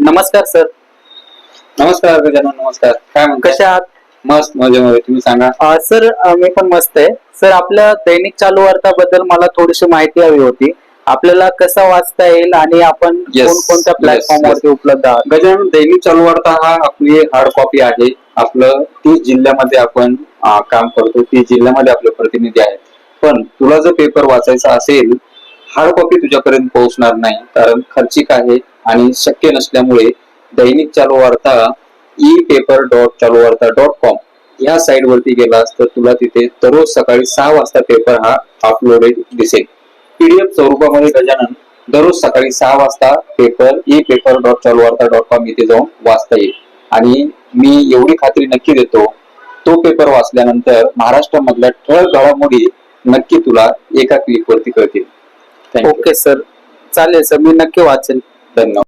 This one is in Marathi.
नमस्कार सर. नमस्कार गजानन नमस्कार. काय म्हणता कशा आहात? मस्त मजेमध्ये. तुम्ही सांगा. अ, सर अ, मी पण मस्त आहे. सर आपल्या दैनिक चालू वार्ताबद्दल मला थोडीशी माहिती हवी होती. आपल्याला कसं वाचता येईल आणि आपण Yes, कोणकोणत्या yes, प्लॅटफॉर्मवरती उपलब्ध आहात? गजानन दैनिक चालू वार्ता हा आपली हार्ड कॉपी आहे. आपलं तीस जिल्ह्यामध्ये आपण अं, काम करतो. तीस जिल्ह्यामध्ये आपले प्रतिनिधी आहेत. पण तुला जर पेपर वाचायचा असेल हार्ड कॉपी तुझ्यापर्यंत पोहोचणार नाही. कारण खर्चिक आहे. आणि शक्य नसल्यामुळे दैनिक चालू वार्ता ई पेपर डॉट चालू वार्ता डॉट कॉम या साईट वरती गेलास तर तुला तिथे दररोज सकाळी सहा वाजता पेपर हा अपलोडेड दिसेल. पीडीएफ स्वरूपामध्ये गजानन दररोज सकाळी सहा वाजता पेपर ई पेपर डॉट चालू वार्ता डॉट कॉम इथे जाऊन वाचता येईल. आणि मी एवढी खात्री नक्की देतो तो पेपर वाचल्यानंतर महाराष्ट्रामधल्या ठळक घडामोडी नक्की तुला एका क्लिक वरती कळतील. ओके सर चालेल सर मी नक्की वाचेन. No.